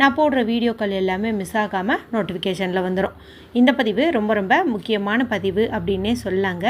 நான் போடுற வீடியோக்கள் எல்லாமே மிஸ் ஆகாமல் நோட்டிஃபிகேஷனில் வந்துடும் இந்த பதிவு ரொம்ப ரொம்ப முக்கியமான பதிவு அப்படின்னே சொல்லாங்க.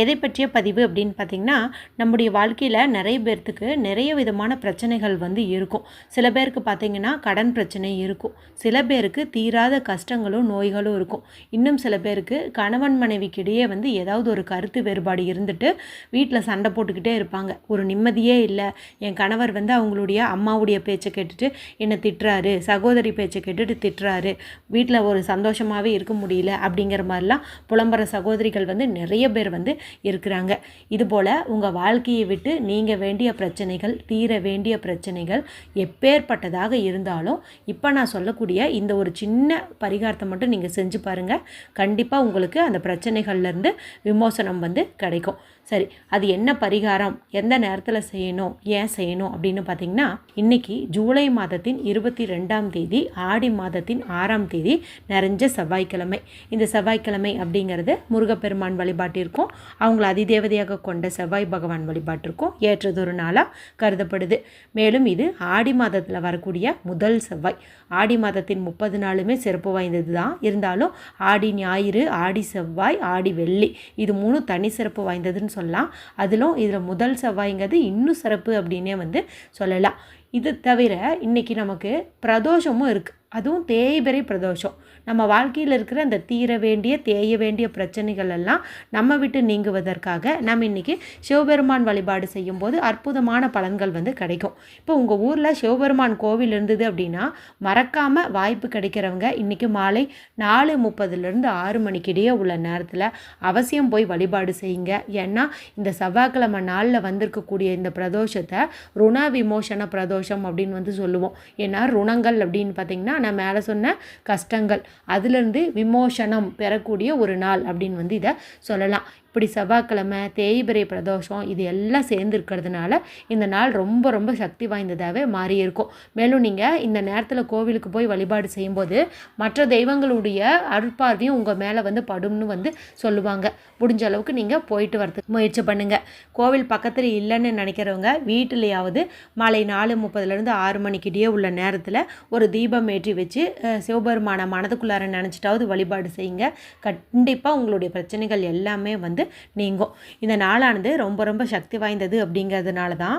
எதை பற்றிய பதிவு அப்படின்னு பார்த்திங்கன்னா நம்முடைய வாழ்க்கையில் நிறைய பேர்த்துக்கு நிறைய விதமான பிரச்சனைகள் வந்து இருக்கும். சில பேருக்கு பார்த்திங்கன்னா கடன் பிரச்சனை இருக்கும். சில பேருக்கு தீராத கஷ்டங்களும் நோய்களும் இருக்கும். இன்னும் சில பேருக்கு கணவன் மனைவிக்கிடையே வந்து ஏதாவது ஒரு கருத்து வேறுபாடு இருந்துட்டு வீட்டில் சண்டை போட்டுக்கிட்டே இருப்பாங்க. ஒரு நிம்மதியே இல்லை. என் கணவர் வந்து அவங்களுடைய அம்மாவுடைய பேச்சை கேட்டுட்டு என்னை திட்டுறாரு சகோதரி பேச்சை கேட்டுட்டு திட்டுறாரு. வீட்டில் ஒரு சந்தோஷமாகவே இருக்க முடியல அப்படிங்கிற மாதிரிலாம் புலம்புற சகோதரிகள் வந்து நிறைய பேர் வந்து இருக்கிறாங்க. இதுபோல் உங்கள் வாழ்க்கையை விட்டு நீங்கள் வேண்டிய பிரச்சனைகள் தீர வேண்டிய பிரச்சனைகள் எப்பேற்பட்டதாக இருந்தாலும் இப்போ நான் சொல்லக்கூடிய இந்த ஒரு சின்ன பரிகாரத்தை மட்டும் நீங்கள் செஞ்சு பாருங்கள் கண்டிப்பாக உங்களுக்கு அந்த பிரச்சனைகள்லேருந்து விமோசனம் வந்து கிடைக்கும். சரி அது என்ன பரிகாரம்? எந்த நேரத்தில் செய்யணும்? ஏன் செய்யணும் அப்படின்னு பார்த்தீங்கன்னா இன்றைக்கி ஜூலை மாதத்தின் இருபத்தி ரெண்டாம் தேதி ஆடி மாதத்தின் ஆறாம் தேதி நிறைஞ்ச செவ்வாய்க்கிழமை. இந்த செவ்வாய்க்கிழமை அப்படிங்கிறது முருகப்பெருமான் வழிபாட்டிற்கும் அவங்கள அதிதேவதையாக கொண்ட செவ்வாய் பகவான் வழிபாட்டிற்கும் ஏற்றதொரு நாளாக கருதப்படுது. மேலும் இது ஆடி மாதத்தில் வரக்கூடிய முதல் செவ்வாய். ஆடி மாதத்தின் முப்பது நாளுமே சிறப்பு வாய்ந்தது தான். இருந்தாலும் ஆடி ஞாயிறு ஆடி செவ்வாய் ஆடி வெள்ளி இது மூணு தனி சிறப்பு வாய்ந்ததுன்னு சொல்லலாம். அதிலும் இதில் முதல் செவ்வாய்ங்கிறது இன்னும் சிறப்பு அப்படின்னே வந்து சொல்லலாம். இது தவிர இன்றைக்கி நமக்கு பிரதோஷமும் இருக்குது அதுவும் தேய்பிறை பிரதோஷம். நம்ம வாழ்க்கையில் இருக்கிற அந்த தீர வேண்டிய தேய வேண்டிய பிரச்சனைகள் எல்லாம் நம்ம விட்டு நீங்குவதற்காக நம்ம இன்றைக்கி சிவபெருமான் வழிபாடு செய்யும்போது அற்புதமான பலன்கள் வந்து கிடைக்கும். இப்போ உங்கள் ஊரில் சிவபெருமான் கோவில் இருந்தது அப்படின்னா மறக்காமல் வாய்ப்பு கிடைக்கிறவங்க இன்றைக்கி மாலை நாலு முப்பதுலேருந்து ஆறு மணிக்கிடையே உள்ள நேரத்தில் அவசியம் போய் வழிபாடு செய்யுங்க. ஏன்னா இந்த செவ்வாய்க்கிழமை நாளில் வந்திருக்கக்கூடிய இந்த பிரதோஷத்தை ருண விமோசன பிரதோஷம் அப்படின்னு வந்து சொல்லுவோம். ஏன்னா ருணங்கள் அப்படின்னு பார்த்திங்கன்னா நான் மேலே சொன்ன கஷ்டங்கள். அதுலேருந்து விமோசனம் பெறக்கூடிய ஒரு நாள் அப்படின்னு வந்து இதை சொல்லலாம். இப்படி செவ்வாய்க்கிழமை தேய்பிரை பிரதோஷம் இது எல்லாம் சேர்ந்துருக்கிறதுனால இந்த நாள் ரொம்ப ரொம்ப சக்தி வாய்ந்ததாகவே மாறி இருக்கும் மேலும் நீங்கள் இந்த நேரத்தில் கோவிலுக்கு போய் வழிபாடு செய்யும்போது மற்ற தெய்வங்களுடைய அருட்பார்வையும் உங்கள் மேலே வந்து படும்னு வந்து சொல்லுவாங்க. முடிஞ்ச அளவுக்கு நீங்கள் போயிட்டு வரதுக்கு முயற்சி பண்ணுங்கள் கோவில் பக்கத்தில் இல்லைன்னு நினைக்கிறவங்க வீட்டிலையாவது மாலை நாலு முப்பதுலேருந்து ஆறு மணிக்கிட்டே உள்ள நேரத்தில் ஒரு தீபம் ஏற்றி வச்சு சிவபெருமான மனதுக்குள்ளார நினச்சிட்டாவது வழிபாடு செய்யுங்க. கண்டிப்பாக உங்களுடைய பிரச்சனைகள் எல்லாமே வந்து நீங்கும். இந்த நாளானது ரொம்ப ரொம்ப சக்தி வாய்ந்தது அப்படிங்கிறதுனால தான்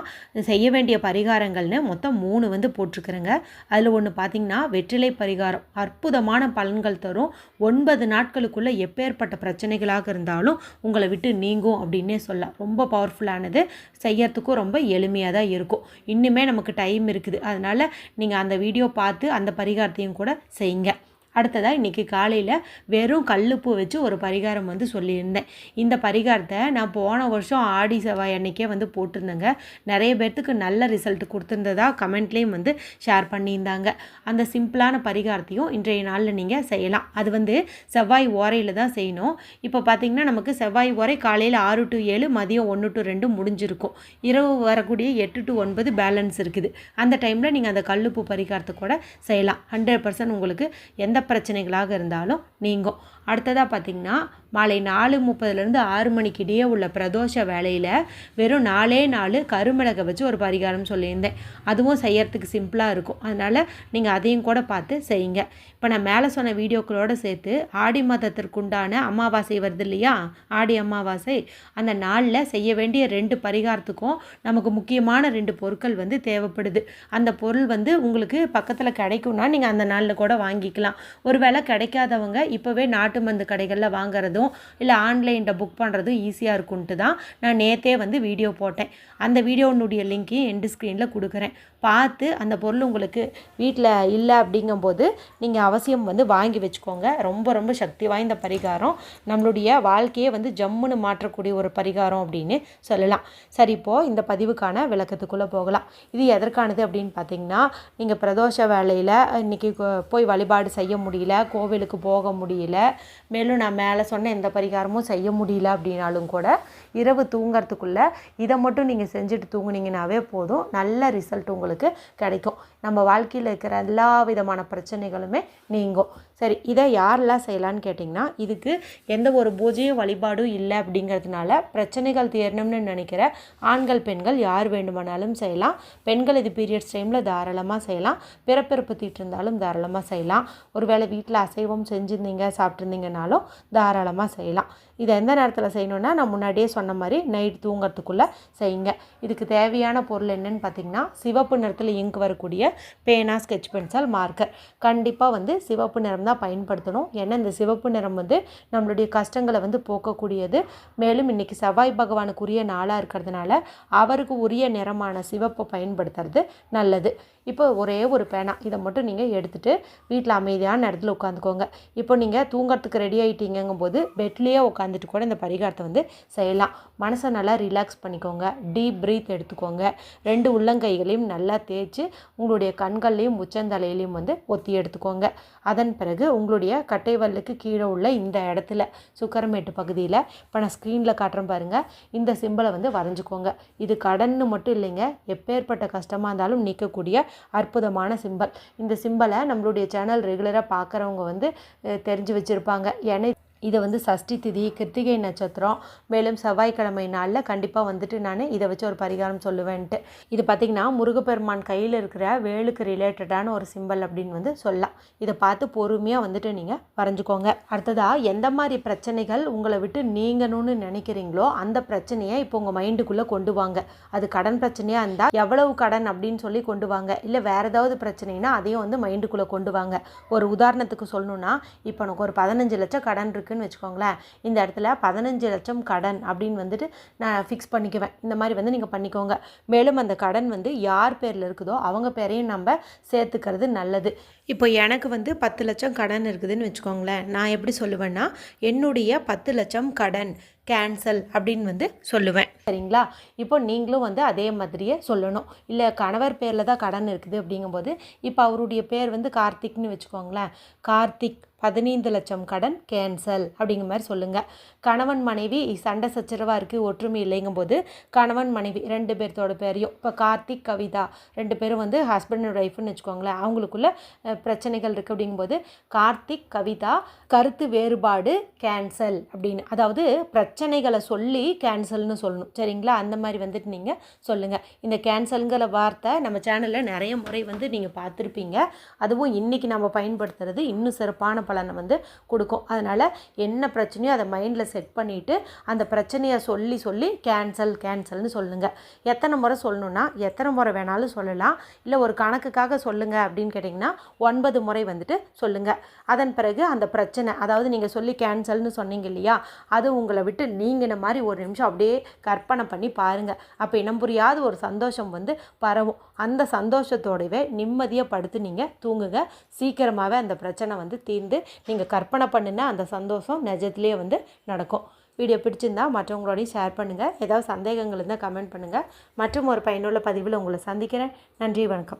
செய்ய வேண்டிய பரிகாரங்கள்னு மொத்தம் மூணு வந்து போட்டிருக்கிறேங்க. அதில் ஒன்று பார்த்தீங்கன்னா வெற்றிலை பரிகாரம். அற்புதமான பலன்கள் தரும். ஒன்பது நாட்களுக்குள்ளே எப்பேற்பட்ட பிரச்சனைகளாக இருந்தாலும் உங்களை விட்டு நீங்கும் அப்படின்னே சொல்லலாம். ரொம்ப பவர்ஃபுல்லானது செய்யறதுக்கும் ரொம்ப எளிமையாக தான் இருக்கும். இன்னுமே நமக்கு டைம் இருக்குது. அதனால் நீங்கள் அந்த வீடியோ பார்த்து அந்த பரிகாரத்தையும் கூட செய்யுங்க. அடுத்ததாக இன்றைக்கி காலையில் வெறும் கல்லுப்பு வச்சு ஒரு பரிகாரம் வந்து சொல்லியிருந்தேன். இந்த பரிகாரத்தை நான் போன வருஷம் ஆடி செவ்வாய் அன்னைக்கே வந்து போட்டிருந்தேங்க. நிறைய பேர்த்துக்கு நல்ல ரிசல்ட் கொடுத்துருந்ததா கமெண்ட்லேயும் வந்து ஷேர் பண்ணியிருந்தாங்க. அந்த சிம்பிளான பரிகாரத்தையும் இன்றைய நாளில் நீங்கள் செய்யலாம். அது வந்து செவ்வாய் ஓரையில் தான் செய்யணும். இப்போ பார்த்தீங்கன்னா நமக்கு செவ்வாய் ஓரை காலையில் ஆறு டு ஏழு மதியம் ஒன்று டு ரெண்டு முடிஞ்சிருக்கும். இரவு வரக்கூடிய எட்டு டு ஒன்பது பேலன்ஸ் இருக்குது. அந்த டைமில் நீங்கள் அந்த கல்லுப்பு பரிகாரத்தை கூட செய்யலாம். ஹண்ட்ரட் பர்சன்ட் உங்களுக்கு எந்த பிரச்சனைகளாக இருந்தாலும் நீங்கும். அடுத்ததாக பார்த்தீங்கன்னா மாலை நாலு முப்பதுலேருந்து ஆறு மணிக்கு இடையே உள்ள பிரதோஷ வேலையில் வெறும் நாலே நாலு கருமிளகை வச்சு ஒரு பரிகாரம் சொல்லியிருந்தேன். அதுவும் செய்யறதுக்கு சிம்பிளாக இருக்கும். அதனால் நீங்கள் அதையும் கூட பார்த்து செய்யுங்க. இப்போ நான் மேலே சொன்ன வீடியோக்களோடு சேர்த்து ஆடி மாதத்திற்குண்டான அமாவாசை வருது இல்லையா? ஆடி அமாவாசை. அந்த நாளில் செய்ய வேண்டிய ரெண்டு பரிகாரத்துக்கும் நமக்கு முக்கியமான ரெண்டு பொருட்கள் வந்து தேவைப்படுது. அந்த பொருள் வந்து உங்களுக்கு பக்கத்தில் கிடைக்கும்னா நீங்கள் அந்த நாளில் கூட வாங்கிக்கலாம். ஒருவேளை கிடைக்காதவங்க இப்போவே நாட்டு மருந்து கடைகளில் வாங்குறதும் இல்லை ஆன்லைனில் புக் பண்ணுறதும் ஈஸியாக இருக்குன்ட்டு தான் நான் நேற்றே வந்து வீடியோ போட்டேன். அந்த வீடியோனுடைய லிங்க்கையும் எண்டு ஸ்க்ரீனில் கொடுக்குறேன். பார்த்து அந்த பொருள் உங்களுக்கு வீட்டில் இல்லை அப்படிங்கும்போது நீங்கள் அவசியம் வந்து வாங்கி வச்சுக்கோங்க. ரொம்ப ரொம்ப சக்தி வாய்ந்த பரிகாரம். நம்மளுடைய வாழ்க்கையை வந்து ஜம்முன்னு மாற்றக்கூடிய ஒரு பரிகாரம் அப்படின்னு சொல்லலாம். சரி இப்போது இந்த பதிவுக்கான விளக்கத்துக்குள்ளே போகலாம். இது எதற்கானது அப்படின்னு பார்த்தீங்கன்னா நீங்கள் பிரதோஷ வேலையில் இன்றைக்கி போய் வழிபாடு செய்ய முடியல கோவிலுக்கு போக முடியல மேலும் நான் மேலே சொன்ன எந்த பரிகாரமும் செய்ய முடியல அப்படின்னாலும் கூட இரவு தூங்குறதுக்குள்ளே இதை மட்டும் நீங்கள் செஞ்சுட்டு தூங்குனீங்கனாவே போதும். நல்ல ரிசல்ட் உங்களுக்கு கிடைக்கும். நம்ம வாழ்க்கையில் இருக்கிற எல்லா விதமான பிரச்சனைகளுமே நீங்கும். சரி இதை யாரெல்லாம் செய்யலான்னு கேட்டிங்கன்னா இதுக்கு எந்த ஒரு பூஜையும் வழிபாடும் இல்லை அப்படிங்கிறதுனால பிரச்சனைகள் தீரணும்னு நினைக்கிற ஆண்கள் பெண்கள் யார் வேண்டுமானாலும் செய்யலாம். பெண்கள் இது பீரியட்ஸ் டைமில் தாராளமாக செய்யலாம். பிறப்பிறப்பு தீட்டு இருந்தாலும் தாராளமாக செய்யலாம். ஒருவேளை வீட்டில் அசைவம் செஞ்சுருந்தீங்க இருந்தீங்கனாலும் தாராளமாக செய்யலாம் இதை எந்த நேரத்தில் செய்யணுன்னா நான் முன்னாடியே சொன்ன மாதிரி நைட் தூங்குறதுக்குள்ளே செய்யுங்க. இதுக்கு தேவையான பொருள் என்னென்னு பார்த்தீங்கன்னா சிவப்பு நிறத்தில் இங்க் வரக்கூடிய பேனா ஸ்கெட்ச் பென்சில் மார்க்கர் கண்டிப்பாக வந்து சிவப்பு நிறம் தான் பயன்படுத்தணும். ஏன்னா இந்த சிவப்பு நிறம் வந்து நம்மளுடைய கஷ்டங்களை வந்து போக்கக்கூடியது. மேலும் இன்றைக்கி செவ்வாய் பகவானுக்குரிய நாளாக இருக்கிறதுனால அவருக்கு உரிய நிறமான சிவப்பை பயன்படுத்துறது நல்லது. இப்போ ஒரே ஒரு பேனா. இதை மட்டும் நீங்கள் எடுத்துகிட்டு வீட்டில் அமைதியான இடத்துல உட்காந்துக்கோங்க. இப்போ நீங்கள் தூங்கிறதுக்கு ரெடி ஆகிட்டீங்கும் போது பெட்லேயே உட்காந்துட்டு கூட இந்த பரிகாரத்தை வந்து செய்யலாம். மனசை நல்லா ரிலாக்ஸ் பண்ணிக்கோங்க. டீப் ப்ரீத் எடுத்துக்கோங்க. ரெண்டு உள்ளங்கைகளையும் நல்லா தேய்ச்சி உங்களுடைய கண்கள்லையும் உச்சந்தலையிலையும் வந்து ஒத்தி எடுத்துக்கோங்க. அதன் பிறகு உங்களுடைய கட்டை வல்லுக்கு கீழே உள்ள இந்த இடத்துல சுக்கரமேட்டு பகுதியில் இப்போ நான் ஸ்க்ரீனில் காட்டுறேன் பாருங்கள் இந்த சிம்பிளை வந்து வரைஞ்சிக்கோங்க. இது கடன்னு மட்டும் இல்லைங்க. எப்பேற்பட்ட கஷ்டமாக இருந்தாலும் நீக்கக்கூடிய அற்புதமான சிம்பல் இந்த சிம்பலை நம்மளுடைய சேனல் ரெகுலராக பார்க்குறவங்க வந்து தெரிஞ்சு வச்சுருப்பாங்க. ஏன்னா இதை வந்து சஷ்டி திதி கிருத்திகை நட்சத்திரம் மேலும் செவ்வாய்க்கிழமை நாளில் கண்டிப்பாக வந்துட்டு நான் இதை வச்சு ஒரு பரிகாரம் சொல்லுவேன்ட்டு. இது பார்த்திங்கன்னா முருகப்பெருமான் கையில் இருக்கிற வேலுக்கு ரிலேட்டடான ஒரு சிம்பல் அப்படின்னு வந்து சொல்லலாம். இதை பார்த்து பொறுமையாக வந்துட்டு நீங்கள் வரைஞ்சிக்கோங்க. அடுத்ததாக எந்த மாதிரி பிரச்சனைகள் உங்களை விட்டு நீங்கணும்னு நினைக்கிறீங்களோ அந்த பிரச்சனையை இப்போ உங்கள் மைண்டுக்குள்ளே கொண்டு வாங்க. அது கடன் பிரச்சனையாக இருந்தால் எவ்வளவு கடன் அப்படின்னு சொல்லி கொண்டு வாங்க. இல்லை வேறு ஏதாவது பிரச்சனைனா அதையும் வந்து மைண்டுக்குள்ளே கொண்டு வாங்க. ஒரு உதாரணத்துக்கு சொல்லணுன்னா இப்போ எனக்கு ஒரு பதினஞ்சு லட்சம் கடன் இருக்குன்னு வச்சுக்கோங்களேன். இந்த இடத்துல பதினஞ்சு லட்சம் கடன் அப்படின்னு வந்துட்டு நான் ஃபிக்ஸ் பண்ணிக்குவேன். இந்த மாதிரி வந்து நீங்கள் பண்ணிக்கோங்க. மேலும் அந்த கடன் வந்து யார் பேரில் இருக்குதோ அவங்க பேரையும் நம்ம சேர்த்துக்கிறது நல்லது. இப்போ எனக்கு வந்து பத்து லட்சம் கடன் இருக்குதுன்னு வச்சுக்கோங்களேன். நான் எப்படி சொல்லுவேன்னா என்னுடைய பத்து லட்சம் கடன் கேன்சல் அப்படின்னு வந்து சொல்லுவேன். சரிங்களா? இப்போ நீங்களும் வந்து அதே மாதிரியே சொல்லணும். இல்லை கணவர் பேரில் தான் கடன் இருக்குது அப்படிங்கும்போது இப்போ அவருடைய பேர் வந்து கார்த்திக்னு வச்சுக்கோங்களேன். கார்த்திக் பதினைந்து லட்சம் கடன் கேன்சல் அப்படிங்கிற மாதிரி சொல்லுங்கள் கணவன் மனைவி சண்டை சச்சரவாக இருக்குது ஒற்றுமை இல்லைங்கும்போது கணவன் மனைவி ரெண்டு பேர்த்தோட பேரையும் இப்போ கார்த்திக் கவிதா ரெண்டு பேரும் வந்து ஹஸ்பண்ட் அண்ட் ஒய்ஃப்னு வச்சுக்கோங்களேன். அவங்களுக்குள்ள பிரச்சனைகள் இருக்குது அப்படிங்கும்போது கார்த்திக் கவிதா கருத்து வேறுபாடு கேன்சல் அப்படின்னு. அதாவது பிரச்சனைகளை சொல்லி கேன்சல்னு சொல்லணும். சரிங்களா? அந்த மாதிரி வந்துட்டு நீங்கள் சொல்லுங்கள் இந்த கேன்சலுங்கிற வார்த்தை நம்ம சேனலில் நிறைய முறை வந்து நீங்கள் பார்த்துருப்பீங்க. அதுவும் இன்றைக்கி நம்ம பயன்படுத்துறது இன்னும் சிறப்பான பலனை வந்து கொடுக்கும். அதனால் என்ன பிரச்சனையோ அதை மைண்டில் செட் பண்ணிவிட்டு அந்த பிரச்சனையை சொல்லி சொல்லி கேன்சல் கேன்சல்னு சொல்லுங்கள் எத்தனை முறை சொல்லணுன்னா எத்தனை முறை வேணாலும் சொல்லலாம். இல்லை ஒரு கணக்குக்காக சொல்லுங்கள் அப்படின்னு கேட்டிங்கன்னா ஒன்பது முறை வந்துட்டு சொல்லுங்கள் அதன் பிறகு அந்த பிரச்சனை அதாவது நீங்கள் சொல்லி கேன்சல்னு சொன்னீங்க இல்லையா அது உங்களை விட்டு நீங்கின மாதிரி ஒரு நிமிஷம் அப்படியே கற்பனை பண்ணி பாருங்கள் அப்போ இனம் புரியாத ஒரு சந்தோஷம் வந்து பரவும். அந்த சந்தோஷத்தோடவே நிம்மதியாக படுத்து நீங்கள் தூங்குங்க. சீக்கிரமாகவே அந்த பிரச்சனை வந்து தீர்ந்து நீங்கள் கற்பனை பண்ணின அந்த சந்தோஷம் நிஜத்துலேயே வந்து நடக்கும். வீடியோ பிடிச்சிருந்தா மற்றவங்களோடையும் ஷேர் பண்ணுங்கள் ஏதாவது சந்தேகங்கள் இருந்தால் கமெண்ட் பண்ணுங்கள் மற்றும் ஒரு பயனுள்ள பதிவில் உங்களை சந்திக்கிறேன். நன்றி வணக்கம்.